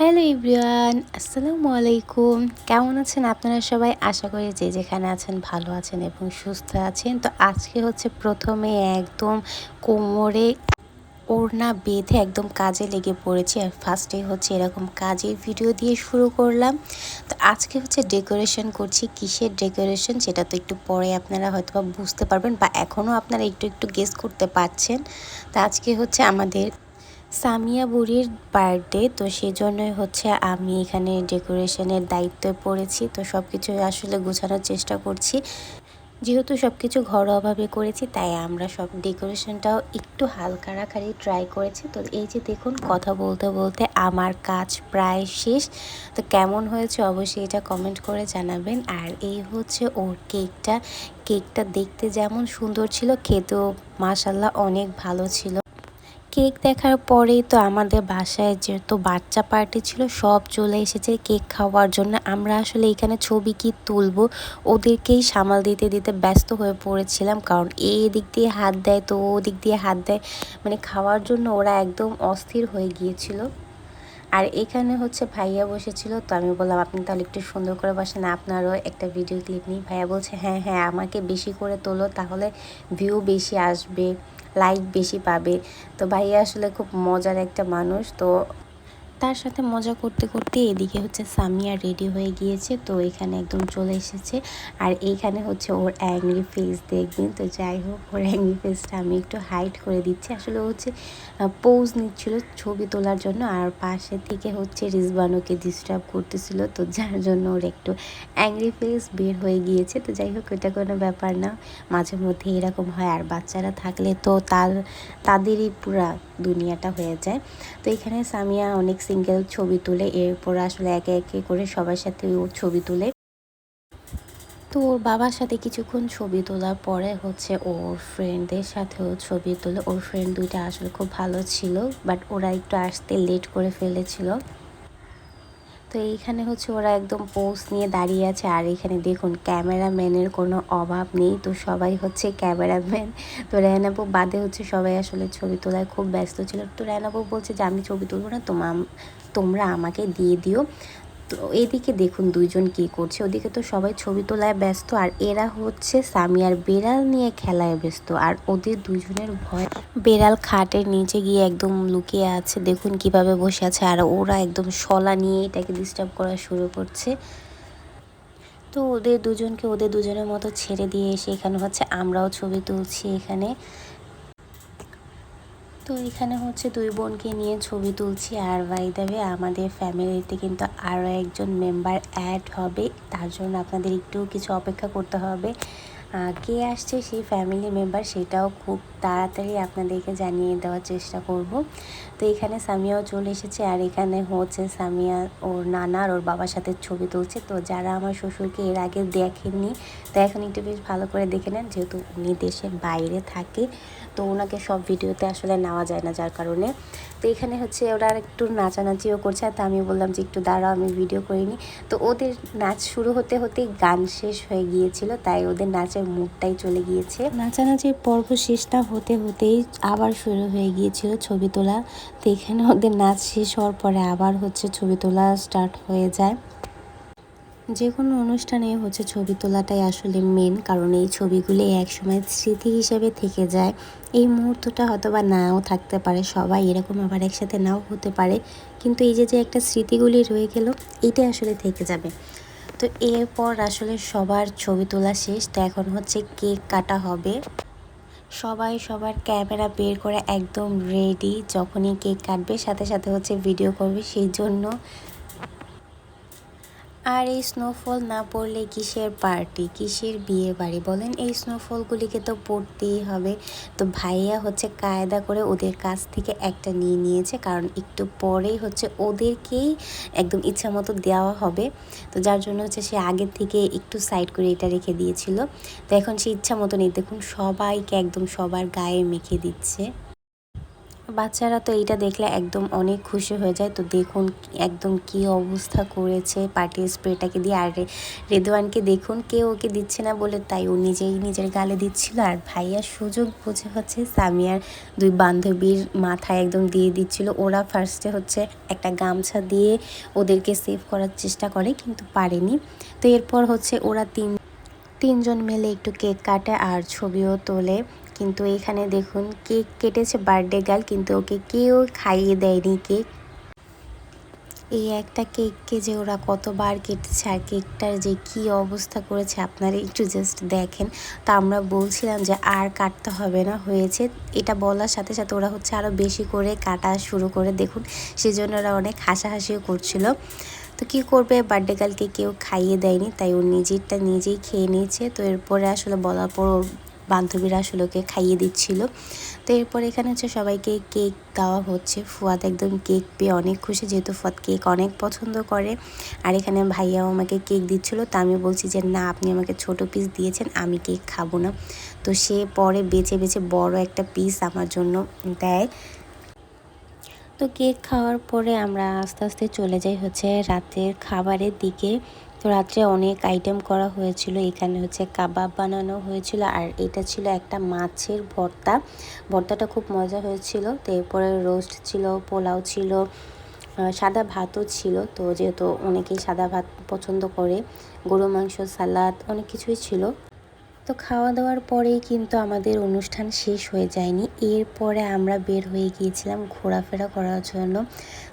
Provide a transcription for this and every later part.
Hello ইব্রিয়ান আসসালামু আলাইকুম। কেমন আছেন আপনারা সবাই? আশা করি যে যেখানে আছেন ভালো আছেন এবং সুস্থ আছেন। তো আজকে হচ্ছে প্রথমে একদম কোমরে ওড়না বেঁধে একদম কাজে লেগে পড়েছি আর ফার্স্টে হচ্ছে এরকম কাজের ভিডিও দিয়ে শুরু করলাম। তো আজকে হচ্ছে ডেকোরেশন করছি। কিসের ডেকোরেশন সেটা তো একটু পরে আপনারা হয়তো বা বুঝতে পারবেন বা এখনও আপনারা একটু একটু গেস করতে পারছেন। তো আজকে হচ্ছে আমাদের সামিয়া বুড়ির বার্থডে তো সেজন্যই হচ্ছে আমি এখানে ডেকোরেশনের দায়িত্বে পড়েছি। তো সব কিছু আসলে গোছানোর চেষ্টা করছি। যেহেতু সব কিছু ঘরোয়াভাবে করেছি, তাই আমরা সব ডেকোরেশনটাও একটু হালকা রাখারই ট্রাই করেছি। তো এই যে দেখুন, কথা বলতে বলতে আমার কাজ প্রায় শেষ। তো কেমন হয়েছে অবশ্যই এটা কমেন্ট করে জানাবেন। আর এই হচ্ছে ওর কেকটা কেকটা দেখতে যেমন সুন্দর ছিল, খেতেও মাসাল্লাহ অনেক ভালো ছিল। কেক দেখার পরেই তো আমাদের বাসায় যেহেতু বাচ্চা পার্টি ছিল, সব চলে এসেছে কেক খাওয়ার জন্য। আমরা আসলে এখানে ছবি কি তুলবো, ওদেরকেই সামাল দিতে দিতে ব্যস্ত হয়ে পড়েছিলাম। কারণ এই দিক দিয়ে হাত দেয়, তো ও দিক দিয়ে হাত দেয়। মানে খাওয়ার জন্য ওরা একদম অস্থির হয়ে গিয়েছিল। আর এখানে হচ্ছে ভাইয়া বসেছিল, তো আমি বললাম, আপনি তাহলে একটু সুন্দর করে বসেন, আপনারও একটা ভিডিও ক্লিপ নিই। ভাইয়া বলছে হ্যাঁ হ্যাঁ আমাকে বেশি করে তোলো, তাহলে ভিউ বেশি আসবে। লাইক বেশি পাবে। তো ভাইয়া আসলে খুব মজার একটা মানুষ তো তার সাথে মজা করতে করতে এদিকে হচ্ছে সামিয়া রেডি হয়ে গিয়েছে, তো এখানে একদম চলে এসেছে। আর এইখানে হচ্ছে ওর অ্যাংরি ফেস দেখবেন, তো যাই হোক, ওর অ্যাংরি ফেসটা আমি একটু হাইট করে দিচ্ছি। আসলে হচ্ছে পোজ নিচ্ছিল ছবি তোলার জন্য, আর পাশে থেকে হচ্ছে রিজবানোকে ডিস্টার্ব করতেছিল, তো যার জন্য ওর একটু অ্যাংরি ফেস বের হয়ে গিয়েছে। তো যাই হোক, এটা কোনো ব্যাপার না, মাঝে মধ্যে এরকম হয়। আর বাচ্চারা থাকলে তো তার তাদেরই পুরা দুনিয়াটা হয়ে যায়। তো এখানে সামিয়া অনেক সিঙ্গেল ছবি তুলে, এরপর আসলে একে একে করে সবার সাথে ও ছবি তুলে। তো ওর বাবার সাথে কিছুক্ষণ ছবি তোলার পরে হচ্ছে ওর ফ্রেন্ডদের সাথেও ছবি তোলে। ওর ফ্রেন্ড দুইটা আসলে খুব ভালো ছিল বাট ওরা একটু আসতে লেট করে ফেলেছিল। তো এইখানে হচ্ছে ওরা একদম পোজ নিয়ে দাঁড়িয়ে আছে। আর এখানে দেখুন, ক্যামেরাম্যানের কোনো অভাব নেই। তো সবাই হচ্ছে ক্যামেরাম্যান। তো রায়নাবু বাদে হচ্ছে সবাই আসলে ছবি তোলায় খুব ব্যস্ত ছিল। তো রায়নাবু বলছে যে, আমি ছবি তুলবো না তোমার তোমরা আমাকে দিয়ে দিও। তো এদিকে দেখুন দুইজন কি করছে। ওদিকে তো সবাই ছবি তোলায় ব্যস্ত আর এরা হচ্ছে সামিয়ার বেড়াল নিয়ে খেলায় ব্যস্ত। আর ওদের দুজনের ভয় বেড়াল খাটের নিচে গিয়ে একদম লুকিয়ে আছে। দেখুন কীভাবে বসে আছে। আর ওরা একদম শলা নিয়ে এটাকে ডিস্টার্ব করা শুরু করছে। তো ওদের দুজনকে ওদের দুজনের মতো ছেড়ে দিয়ে এসে এখানে হচ্ছে আমরাও ছবি তুলছি এখানে। তো এখানে হচ্ছে দুই বোনকে নিয়ে ছবি তুলছি। আর বাই দেবে আমাদের ফ্যামিলিতে কিন্তু আরও একজন মেম্বার অ্যাড হবে। তার জন্য আপনাদের একটু কিছু অপেক্ষা করতে হবে। কে আসছে সেই ফ্যামিলি মেম্বার সেটাও খুব তাড়াতাড়ি আপনাদেরকে জানিয়ে দেওয়ার চেষ্টা করব। তো এখানে সামিয়াও চলে এসেছে আর এখানে হচ্ছে সামিয়া ওর নানা আর ওর বাবার সাথে ছবি তুলছে। তো যারা আমার শ্বশুরকে এর আগে দেখেননি, তো এখন একটু বেশ ভালো করে দেখে নেন, যেহেতু উনি দেশের বাইরে থাকে। তো ওনাকে সব ভিডিওতে আসলে নেওয়া যায় না যার কারণে। তো এখানে হচ্ছে ওরা একটু নাচানাচিও করছে, তো আমি বললাম যে একটু দাঁড়াও, আমি ভিডিও করিনি। তো ওদের নাচ শুরু হতে হতেই গান শেষ হয়ে গিয়েছিল, তাই ওদের নাচের মুডটাই চলে গিয়েছে। নাচানাচির পর্ব শেষটা হতে হতেই আবার শুরু হয়ে গিয়েছিল ছবি তোলা। তো এখানে ওদের নাচ শেষ হওয়ার পরে আবার হচ্ছে ছবি তোলা স্টার্ট হয়ে যায়। যে কোনো অনুষ্ঠানে হচ্ছে ছবি তোলাটাই আসলে মেন কারণ এই ছবিগুলি একসময় স্মৃতি হিসেবে থেকে যায়। এই মুহূর্তটা হয়তো বা নাও থাকতে পারে, সবাই এরকম আবার একসাথে নাও হতে পারে, কিন্তু এই যে যে একটা স্মৃতিগুলি রয়ে গেল, এটাই আসলে থেকে যাবে। তো এরপর আসলে সবার ছবি তোলা শেষ, তো এখন হচ্ছে কেক কাটা হবে। সবাই সবার ক্যামেরা বের করে একদম রেডি যখনই কেক কাটবে, সাথে সাথে হচ্ছে ভিডিও করবে, সেই জন্য আর এই স্নোফল না পড়লে কিসের পার্টি কিসের বিয়ে বাড়ি? বলেন এই স্নোফলগুলিকে তো পড়তেই হবে। তো ভাইয়া হচ্ছে কায়দা করে ওদের কাছ থেকে একটা নিয়ে নিয়েছে, কারণ একটু পরেই হচ্ছে ওদেরকেই একদম ইচ্ছা মতো দেওয়া হবে। তো যার জন্য হচ্ছে সে আগের থেকে একটু সাইড করে এটা রেখে দিয়েছিল। তো এখন সে ইচ্ছা মতো নেই। দেখুন, সবাইকে একদম সবার গায়ে মেখে দিচ্ছে। বাচ্চারা তো এইটা দেখলে একদম অনেক খুশি হয়ে যায়। তো দেখুন একদম কি অবস্থা করেছে পার্টি স্প্রেটাকে দিয়ে। আর রেদওয়ানকে দেখুন কেউ ওকে দিচ্ছে না বলে তাই ও নিজেই নিজের গালে দিচ্ছিল। আর ভাইয়ার সুযোগ বুঝে হচ্ছে সামিয়ার দুই বান্ধবীর মাথায় একদম দিয়ে দিচ্ছিল। ওরা ফার্স্টে হচ্ছে একটা গামছা দিয়ে ওদেরকে সেভ করার চেষ্টা করে কিন্তু পারেনি। তো এরপর হচ্ছে ওরা তিন তিনজন মিলে একটু কেক কাটে আর ছবিও তোলে। কিন্তু এখানে দেখুন, কেক কেটেছে বার্থডে গার্ল কিন্তু ওকে কেউ খাইয়ে দেয়নি কেক। এই একটা কেককে যে ওরা কতবার কেটেছে আর কেকটার যে কি অবস্থা করেছে, আপনারা একটু জাস্ট দেখেন। তো আমরা বলছিলাম যে আর কাটতে হবে না, হয়েছে। এটা বলার সাথে সাথে ওরা হচ্ছে আরও বেশি করে কাটা শুরু করে, দেখুন। সেজন্য ওরা অনেক হাসাহাসিও করছিল। তো কি করবে বার্থডে গার্লকে কেউ খাইয়ে দেয়নি, তাই ও নিজেরটা নিজেই খেয়ে নিয়েছে। তো এরপরে আসলে বলার পর বান্ধবীরা আসলে খাইয়ে দিচ্ছিল। তো এরপর এখানে হচ্ছে সবাইকে কেক দেওয়া হচ্ছে। ফুয়াদ একদম কেক পেয়ে অনেক খুশি, যেহেতু ফুয়াদ কেক অনেক পছন্দ করে। আর এখানে ভাইয়াও আমাকে কেক দিচ্ছিল, তা আমি বলছি যে, না, আপনি আমাকে ছোট পিস দিয়েছেন, আমি কেক খাব না। তো সে পরে বেছে বেছে বড় একটা পিস আমার জন্য দেয়। তো কেক খাওয়ার পরে আমরা আস্তে আস্তে চলে যাই হচ্ছে রাতের খাবারের দিকে। তো রাত্রে অনেক আইটেম করা হয়েছিল। এখানে হচ্ছে কাবাব বানানো হয়েছিল আর এটা ছিল একটা মাছের ভর্তা। ভর্তাটা খুব মজা হয়েছিল। তো এরপরে রোস্ট ছিল, পোলাও ছিল সাদা ভাতও ছিল। তো যেহেতু অনেকেই সাদা ভাত পছন্দ করে গরু মাংস, সালাদ অনেক কিছুই ছিল। তো খাওয়া দাওয়ার পরেই কিন্তু আমাদের অনুষ্ঠান শেষ হয়ে যায়নি। এরপরে আমরা বের হয়ে গিয়েছিলাম ঘোরাফেরা করার জন্য।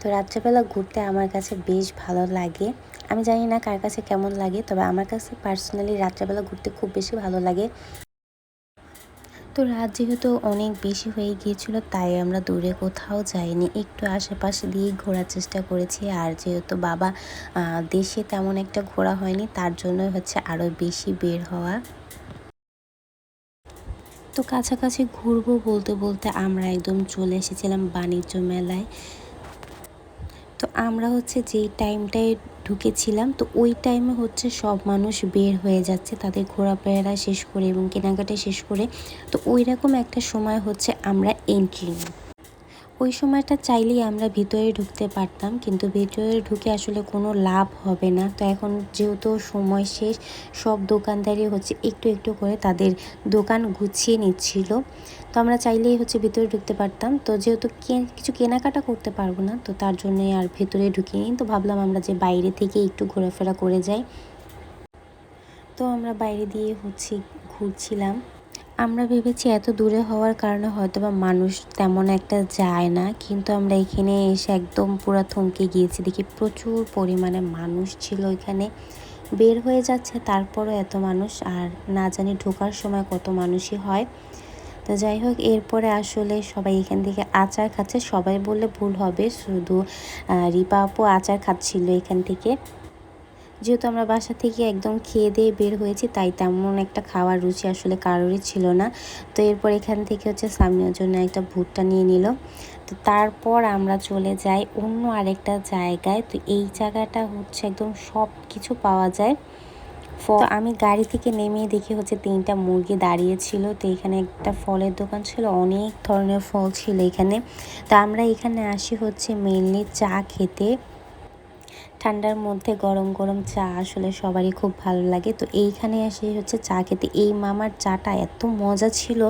তো রাত্রেবেলা ঘুরতে আমার কাছে বেশ ভালো লাগে। আমি জানি না কার কাছে কেমন লাগে, তবে আমার কাছে পার্সোনালি রাত্রেবেলা ঘুরতে খুব বেশি ভালো লাগে। তো রাত যেহেতু অনেক বেশি হয়ে গিয়েছিল, তাই আমরা দূরে কোথাও যাইনি। একটু আশেপাশে দিয়েই ঘোরার চেষ্টা করেছি। আর যেহেতু বাবা দেশে তেমন একটা ঘোরা হয়নি, তার জন্য হচ্ছে আরও বেশি বের হওয়া। তো কাছাকাছি ঘুরবো বলতে বলতে আমরা একদম চলে এসেছিলাম বাণিজ্য মেলায়। তো আমরা হচ্ছে যেই টাইমটায় ঢুকেছিলাম, তো ওই টাইমে হচ্ছে সব মানুষ বের হয়ে যাচ্ছে, তাদের ঘোরাফেরা শেষ করে এবং কেনাকাটা শেষ করে। তো ওই রকম একটা সময় হচ্ছে আমরা এন্ট্রি নিই। ওই সময়টা চাইলেই আমরা ভিতরে ঢুকতে পারতাম, কিন্তু ভিতরে ঢুকে আসলে কোনো লাভ হবে না। তো এখন যেহেতু সময় শেষ, সব দোকানদারই হচ্ছে একটু একটু করে তাদের দোকান গুছিয়ে নিচ্ছিল। তো আমরা চাইলেই হচ্ছে ভিতরে ঢুকতে পারতাম। তো যেহেতু কিছু কেনাকাটা করতে পারব না, তো তার জন্যে আর ভেতরে ঢুকিনি। তো ভাবলাম আমরা যে বাইরে থেকে একটু ঘোরাফেরা করে যাই। তো আমরা বাইরে দিয়ে হচ্ছে ঘুরছিলাম। আমরা ভেবেছি এত দূরে হওয়ার কারণে হয়তো বা মানুষ তেমন একটা যায় না, কিন্তু আমরা এখানে এসে একদম পুরো থমকে গিয়েছি। দেখি প্রচুর পরিমাণে মানুষ ছিল এখানে বের হয়ে যাচ্ছে তারপরও এত মানুষ, আর না জানি ঢোকার সময় কত মানুষই হয়। তো যাই হোক, এরপরে আসলে সবাই এখান থেকে আচার খাচ্ছে। সবাই বললে ভুল হবে, শুধু রিপা আপু আচার খাচ্ছিল এখান থেকে। যেহেতু আমরা বাসা থেকে একদম খেয়ে দিয়ে বের হয়েছি, তাই তেমন একটা খাওয়ার রুচি আসলে কারোরই ছিল না। তো এরপর এখান থেকে হচ্ছে সামিয়ার জন্য একটা ভুট্টা নিয়ে নিল। তো তারপর আমরা চলে যাই অন্য আরেকটা জায়গায়। তো এই জায়গাটা হচ্ছে একদম সব কিছু পাওয়া যায়। ফল আমি গাড়ি থেকে নেমে দেখি হচ্ছে তিনটা মুরগি দাঁড়িয়ে ছিল। তো এখানে একটা ফলের দোকান ছিল, অনেক ধরনের ফল ছিল এখানে। তো আমরা এখানে আসি হচ্ছে মেনলি চা খেতে। ঠান্ডার মধ্যে গরম গরম চা আসলে সবারই খুব ভালো লাগে। তো এইখানে এসে হচ্ছে চা খেতে। এই মামার চাটা এত মজা ছিল।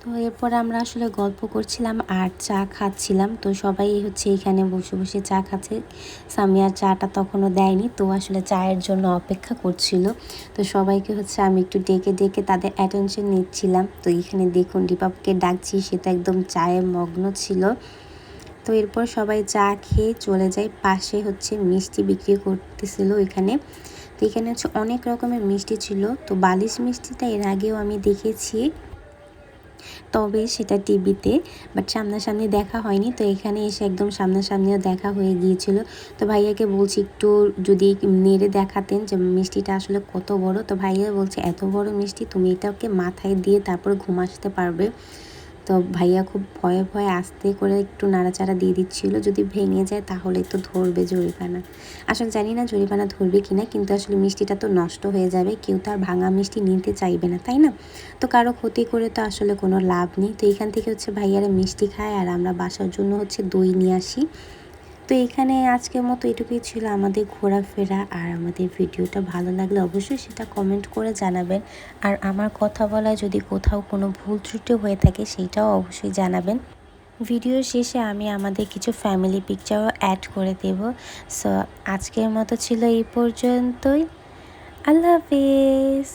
তো এরপর আমরা আসলে গল্প করছিলাম আর চা খাচ্ছিলাম। তো সবাই হচ্ছে এখানে বসে বসে চা খাচ্ছে। সামিয়ার চাটা তখনও দেয়নি। তো আসলে চায়ের জন্য অপেক্ষা করছিল। তো সবাইকে হচ্ছে আমি একটু ডেকে ডেকে তাদের অ্যাটেনশন নিচ্ছিলাম। তো এখানে দেখুন দীপাপকে ডাকছি। সে তো একদম চায়ে মগ্ন ছিল। তো এরপর সবাই চা খেয়ে চলে যায়। পাশে হচ্ছে মিষ্টি বিক্রি করতেছিল এখানে। তো এখানে হচ্ছে অনেক রকমের মিষ্টি ছিল। তো বালিশ মিষ্টিটা এর আগেও আমি দেখেছি। তবে সেটা টিভিতে, বাট সামনাসামনি দেখা হয়নি। তো এখানে এসে একদম সামনাসামনিও দেখা হয়ে গিয়েছিল। তো ভাইয়াকে বলছি একটু যদি নেড়ে দেখাতেন যে মিষ্টিটা আসলে কত বড়। তো ভাইয়া বলছে, এত বড় মিষ্টি, তুমি এটাকে মাথায় দিয়ে তারপরে ঘুম আসতে পারবে। তো ভাইয়া খুব ভয়ে ভয়ে আস্তে করে একটু নাড়াচাড়া দিয়ে দিচ্ছিল, যদি ভেঙে যায় তাহলে তো ধরবে জরিপানা আসলে জানি না জরিপানা ধরবে কি না কিন্তু আসলে মিষ্টিটা তো নষ্ট হয়ে যাবে, কেউ তো আর ভাঙা মিষ্টি নিতে চাইবে না, তাই না? তো কারও ক্ষতি করে তো আসলে কোনো লাভ নেই। তো এখান থেকে হচ্ছে ভাইয়ারা মিষ্টি খায়, আর আমরা বাসার জন্য হচ্ছে দই নিয়ে আসি। তো এখানে আজকের মতো এটুকুই ছিল আমাদের ঘোরাফেরা আর আমাদের ভিডিওটা ভালো লাগলে অবশ্যই সেটা কমেন্ট করে জানাবেন। আর আমার কথা বলা যদি কোথাও কোনো ভুল ত্রুটি হয়ে থাকে সেইটাও অবশ্যই জানাবেন। ভিডিও শেষে আমি আমাদের কিছু ফ্যামিলি পিকচারও অ্যাড করে দেব। সো আজকের মতো ছিল এই পর্যন্তই। আল্লাহ হাফিজ।